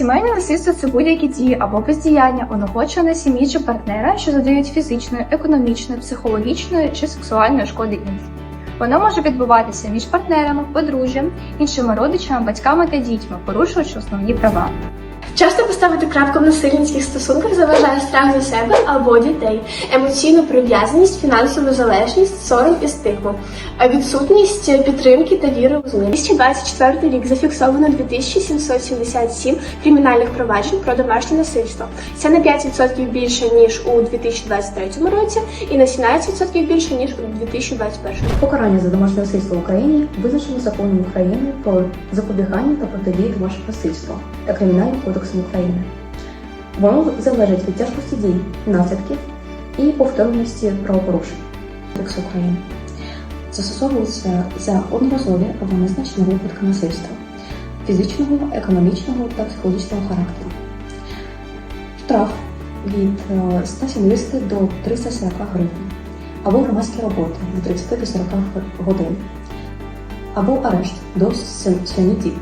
Сімейне насильство це будь-які дії або бездіяння онохочене сім'ї чи партнера, що задають фізичної, економічної, психологічної чи сексуальної шкоди іншим. Воно може відбуватися між партнерами, подружжям, іншими родичами, батьками та дітьми, порушуючи основні права. Часто поставити крапку в насильницьких стосунках заважає страх за себе або дітей, емоційну прив'язаність, фінансову залежність, сором і стигму, відсутність підтримки та віри у змін. 2024 рік зафіксовано 2777 кримінальних проваджень про домашнє насильство. Це на 5% більше ніж у 2023 році, і на 17% більше ніж у 2021. Покарання за домашнє насильство в Україні визначено законом України про запобігання та протидії домашнього насильства та Кримінальним кодексом України. Воно залежить від тяжкості дій, наслідків і повторності правопорушень Кодексу України. Застосовується за одноразові або незначні випадки насильства фізичного, економічного та психологічного характеру. Штраф від е, 170 до 340 гривень або громадські роботи від 30 до 40 годин, або арешт до 7 діб.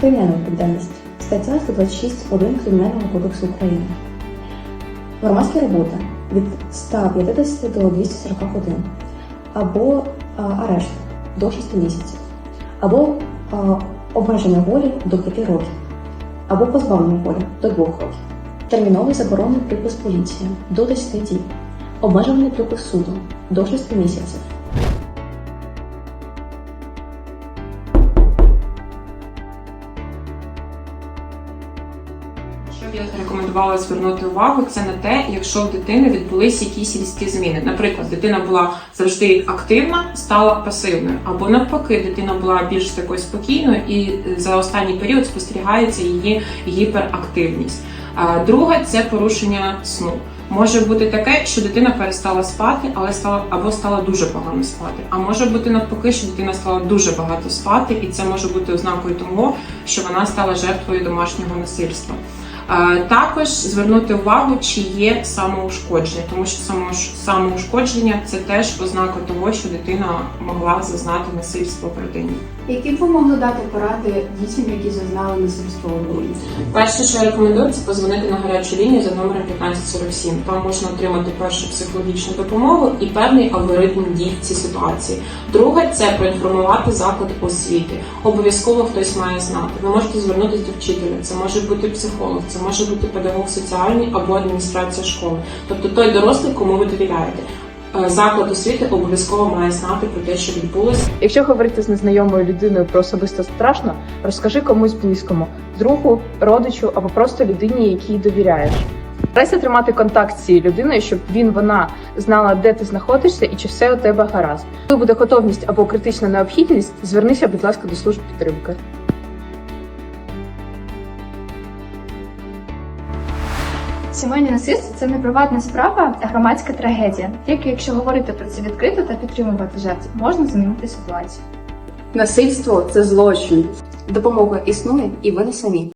Кримінальна відповідальність. Стаття 126.1 Кримінального кодексу України. Громадські роботи від 150 до 240 годин, або а, арешт до 6 місяців, або а, обмеження волі до 5 років, або позбавлення волі до 2 років. Терміновий заборонений припис поліції до 10 діб. Обмежуваний припис суду до 6 місяців. Що б я рекомендувала звернути увагу, це на те, якщо в дитини відбулися якісь різкі зміни. Наприклад, дитина була завжди активна, стала пасивною, або навпаки, дитина була більш такою спокійною, і за останній період спостерігається її гіперактивність. А Друге це порушення сну. Може бути таке, що дитина перестала спати, але стала або стала дуже погано спати. А може бути навпаки, що дитина стала дуже багато спати, і це може бути ознакою того, що вона стала жертвою домашнього насильства. Е, Також звернути увагу, чи є самоушкодження, тому що самоушкодження це теж ознака того, що дитина могла зазнати насильство в родині. Які б ви могли дати поради дітям, які зазнали насильство у домі? Перше, що я рекомендую, це позвонити на гарячу лінію за номером 1547. Там можна отримати першу психологічну допомогу і певний алгоритм дій в цій ситуації. Друге це проінформувати заклад освіти. Обов'язково хтось має знати. Ви можете звернутися до вчителя. Це може бути психолог, це може бути педагог соціальний або адміністрація школи. Тобто той дорослий, кому ви довіряєте. Е, Заклад освіти обов'язково має знати про те, що відбулося. Якщо говорити з незнайомою людиною про особисто страшно, розкажи комусь близькому, другу, родичу або просто людині, якій довіряєш. Старайся тримати контакт з цією людиною, щоб він вона знала, де ти знаходишся і чи все у тебе гаразд. Коли буде готовність або критична необхідність, звернися, будь ласка, до служб підтримки. Сімейне насильство це не приватна справа, а громадська трагедія. Тільки якщо говорити про це відкрито та підтримувати жертв, можна змінити ситуацію. Насильство це злочин. Допомога існує і ви не самі.